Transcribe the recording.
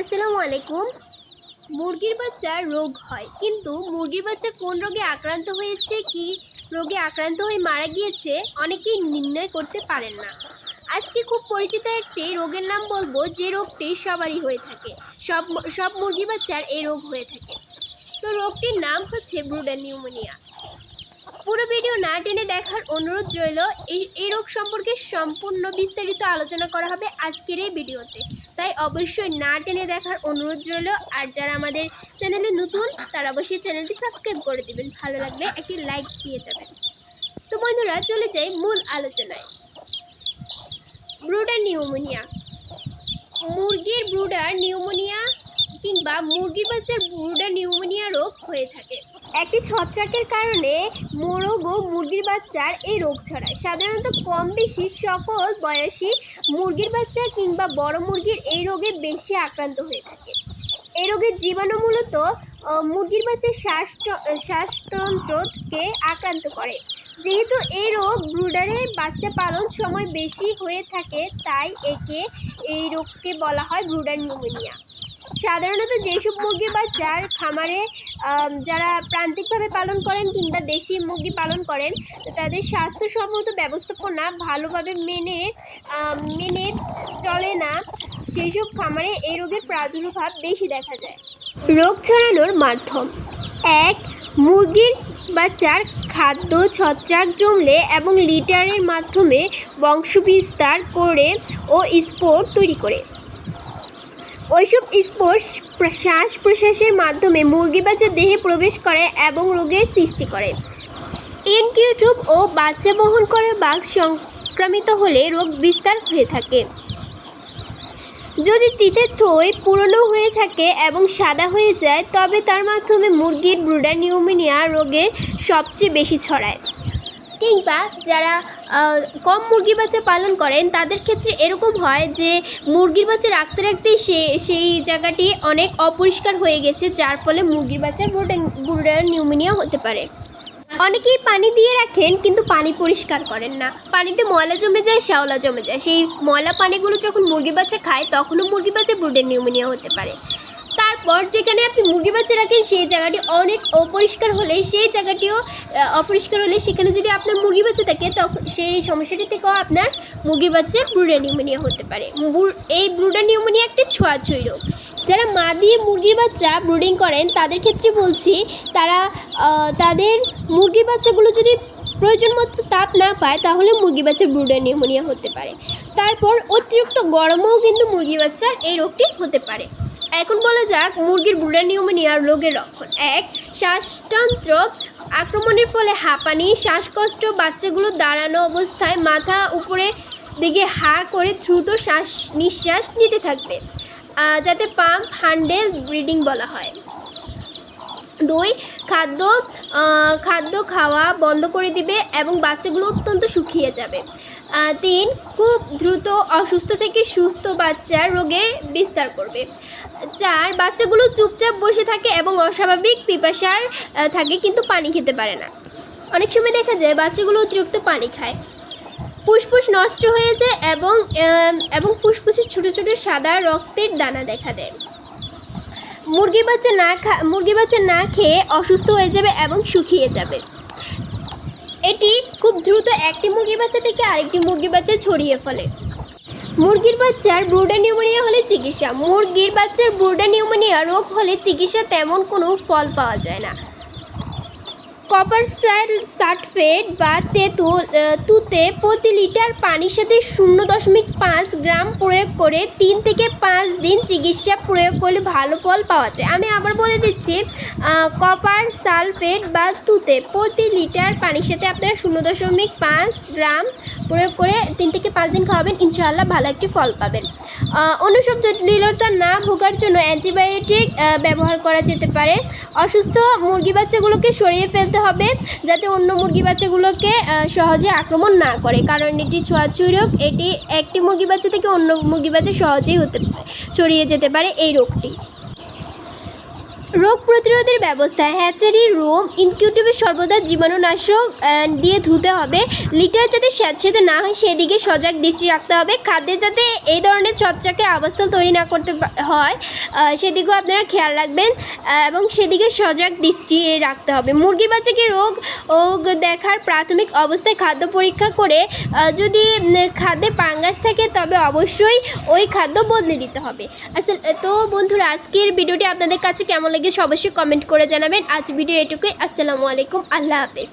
আসসালামু আলাইকুম। মুরগির বাচ্চা রোগ হয়, কিন্তু মুরগির বাচ্চা কোন রোগে আক্রান্ত হয়েছে, কি রোগে আক্রান্ত হয়ে মারা গিয়েছে, অনেকেই নির্ণয় করতে পারেন না। আজকে খুব পরিচিত একটি রোগের নাম বলব, যে রোগটি সবারই হয়ে থাকে। সব সব মুরগি বাচ্চার এই রোগ হয়ে থাকে। তো রোগটির নাম হচ্ছে ব্রুডার নিউমোনিয়া পুরো ভিডিও না টেনে দেখার অনুরোধ রইল, এই এই রোগ সম্পর্কে সম্পূর্ণ বিস্তারিত আলোচনা করা হবে আজকের এই ভিডিওতে। তাই অবশ্যই না টেনে দেখার অনুরোধ রইল। আর যারা আমাদের চ্যানেলে নতুন, তারা অবশ্যই চ্যানেলটি সাবস্ক্রাইব করে দিবেন। ভালো লাগলে একটি লাইক দিয়ে যাবেন। তো বন্ধুরা, চলে যাই মূল আলোচনায়। Brooder pneumonia. মুরগির ব্রুডার নিউমোনিয়া কিংবা মুরগির বাচ্চার ব্রুডার নিউমোনিয়া রোগ হয়ে থাকে। একটি ছত্রাকের কারণে মোরগ ও মুরগির বাচ্চার এই রোগ ছড়ায়। সাধারণত কম বেশি সকল বয়সী মুরগির বাচ্চা কিংবা বড় মুরগির এই রোগে বেশি আক্রান্ত হয়ে থাকে। এই রোগের জীবাণু মূলত মুরগির বাচ্চার শ্বাস শ্বাসতন্ত্রকে আক্রান্ত করে। যেহেতু এই রোগ ব্রুডারে বাচ্চা পালন সময় বেশি হয়ে থাকে, তাই একে এই রোগকে বলা হয় ব্রুডার নিউমোনিয়া। সাধারণত যেসব মুরগির বাচ্চার খামারে যারা প্রান্তিকভাবে পালন করেন কিংবা দেশি মুরগি পালন করেন, তাদের স্বাস্থ্যসম্মত ব্যবস্থাপনা ভালোভাবে মেনে মেনে চলে না সেই সব খামারে এই রোগের প্রাদুর্ভাব বেশি দেখা যায়। রোগ ছড়ানোর মাধ্যম। এক, মুরগির বাচ্চার খাদ্য ছত্রাক জমলে এবং লিটারের মাধ্যমে বংশবিস্তার করে ও স্পোর তৈরি করে। ওইসব স্পোর শ্বাস প্রশ্বাসের মাধ্যমে মুরগি বাচ্চা দেহে প্রবেশ করে এবং রোগের সৃষ্টি করে। ইনকিউটিউব ও বাচ্চা বহন করা বাঘ সংক্রামিত হলে রোগ বিস্তার হয়ে থাকে। যদি তিতে থই পুরনো হয়ে থাকে এবং সাদা হয়ে যায়, তবে তার মাধ্যমে মুরগির ব্রুডার নিউমোনিয়া রোগের সবচেয়ে বেশি ছড়ায়। কিংবা যারা কম মুরগির বাচ্চা পালন করেন, তাদের ক্ষেত্রে এরকম হয় যে মুরগির বাচ্চা রাখতে রাখতেই সে, সেই জায়গাটি অনেক অপরিষ্কার হয়ে গেছে, যার ফলে মুরগির বাচ্চার ব্রুডার নিউমোনিয়া হতে পারে। অনেকেই পানি দিয়ে রাখেন, কিন্তু পানি পরিষ্কার করেন না। পানিতে ময়লা জমে যায়, শ্যাওলা জমে যায়। সেই ময়লা পানিগুলো যখন মুরগি বাচ্চা খায়, তখনও মুরগি বাচ্চা ব্রুডের নিউমোনিয়া হতে পারে। তারপর যেখানে আপনি মুরগি বাচ্চা রাখেন, সেই জায়গাটি অনেক অপরিষ্কার হলে সেই জায়গাটিও অপরিষ্কার হলে সেখানে যদি আপনার মুরগি বাচ্চা থাকে, তখন সেই সমস্যাটি থেকেও আপনার মুরগির বাচ্চার ব্রুডার নিউমোনিয়া হতে পারে। এই ব্রুডার নিউমোনিয়া একটি ছোঁয়াছুঁই রোগ। যারা মা দিয়ে মুরগির বাচ্চা ব্রুডিং করেন, তাদের ক্ষেত্রে বলছি, তারা তাদের মুরগির বাচ্চাগুলো যদি প্রয়োজন মতো তাপ না পায়, তাহলে মুরগি বাচ্চার ব্রুডার নিউমোনিয়া হতে পারে। তারপর অতিরিক্ত গরমেও কিন্তু মুরগি বাচ্চার এই রোগটি হতে পারে। এখন বলা যাক, মুরগির ব্রুডার নিউমোনিয়ার রোগের লক্ষণ। এক, শ্বাসতন্ত্র আক্রমণের ফলে হাঁপানি, শ্বাসকষ্ট, বাচ্চাগুলো দাঁড়ানো অবস্থায় মাথা উপরে দিকে হা করে দ্রুত শ্বাস নিঃশ্বাস নিতে থাকবে যাতে পাম্প হ্যান্ডেল ব্রিডিং বলা হয়। দুই, খাদ্য খাদ্য খাওয়া বন্ধ করে দিবে এবং বাচ্চাগুলো অত্যন্ত শুকিয়ে যাবে। তিন, খুব দ্রুত অসুস্থ থেকে সুস্থ বাচ্চার রোগের বিস্তার করবে। চার, বাচ্চাগুলো চুপচাপ বসে থাকে এবং অস্বাভাবিক পিপাসার থাকে কিন্তু পানি খেতে পারে না। অনেক সময় দেখা যায় বাচ্চাগুলো অতিরিক্ত পানি খায়। ফুসফুস নষ্ট হয়ে যায় এবং এবং ফুসফুসে ছোটো ছোটো সাদা রক্তের দানা দেখা দেয়। মুরগির বাচ্চা না খা মুরগি বাচ্চা না খেয়ে অসুস্থ হয়ে যাবে এবং শুকিয়ে যাবে। এটি খুব দ্রুত একটি মুরগি বাচ্চা থেকে আরেকটি মুরগি বাচ্চা ছড়িয়ে ফেলে। মুরগির বাচ্চার ব্রুডা নিউমোনিয়া হলে চিকিৎসা। মুরগির বাচ্চার ব্রুডা নিউমোনিয়া রোগ হলে চিকিৎসা তেমন কোনো ফল পাওয়া যায় না। কপার সালফেট বা তেঁতুল তুতে প্রতি লিটার পানির সাথে শূন্য দশমিক পাঁচ গ্রাম প্রয়োগ করে তিন থেকে পাঁচ দিন চিকিৎসা প্রয়োগ করলে ভালো ফল পাওয়া যায়। আমি আবার বলে দিচ্ছি কপার সালফেট বা তুতে প্রতি লিটার পানির সাথে আপনারা শূন্য দশমিক পাঁচ গ্রাম প্রয়োগ করে তিন থেকে পাঁচ দিন খাওয়াবেন ইনশাআল্লাহ ভালো একটি ফল পাবেন। আহ, অন্য সব জটিলতা না ভোগার জন্য অ্যান্টিবায়োটিক ব্যবহার করা যেতে পারে। অসুস্থ মুরগি বাচ্চাগুলোকে সরিয়ে ফেলতে হবে যাতে অন্য মুরগি বাচ্চাগুলোকে সহজে আক্রমণ না করে। কারণ এটি ছোঁয়াছুঁই রোগ এটি একটি মুরগি বাচ্চা থেকে অন্য মুরগি বাচ্চা সহজেই হতে ছড়িয়ে যেতে পারে এই রোগটি। রোগ প্রতিরোধের ব্যবস্থা। হ্যাচারি, রোম ইনকিউটিভে সর্বদা জীবাণুনাশক দিয়ে ধুতে হবে। লিটার যাতে স্যাঁতসেঁতে না হয়, সেদিকে সজাগ দৃষ্টি রাখতে হবে। খাদ্যে যাতে এই ধরনের ছত্রাকের আবাসস্থল তৈরি না করতে হয় সেদিকেও আপনারা খেয়াল রাখবেন এবং সেদিকে সজাগ দৃষ্টি রাখতে হবে। মুরগির বাচ্চাকে রোগ ও দেখার প্রাথমিক অবস্থায় খাদ্য পরীক্ষা করে যদি খাদ্যে পাঙ্গাস থাকে, তবে অবশ্যই ওই খাদ্য বদলে দিতে হবে। আসলে, তো বন্ধুরা, আজকের ভিডিওটি আপনাদের কাছে কেমন লেগেছে অবশ্যই কমেন্ট করে জানাবেন। আজ ভিডিও এটুকুই। আসসালামু আলাইকুম। আল্লাহ হাফেজ।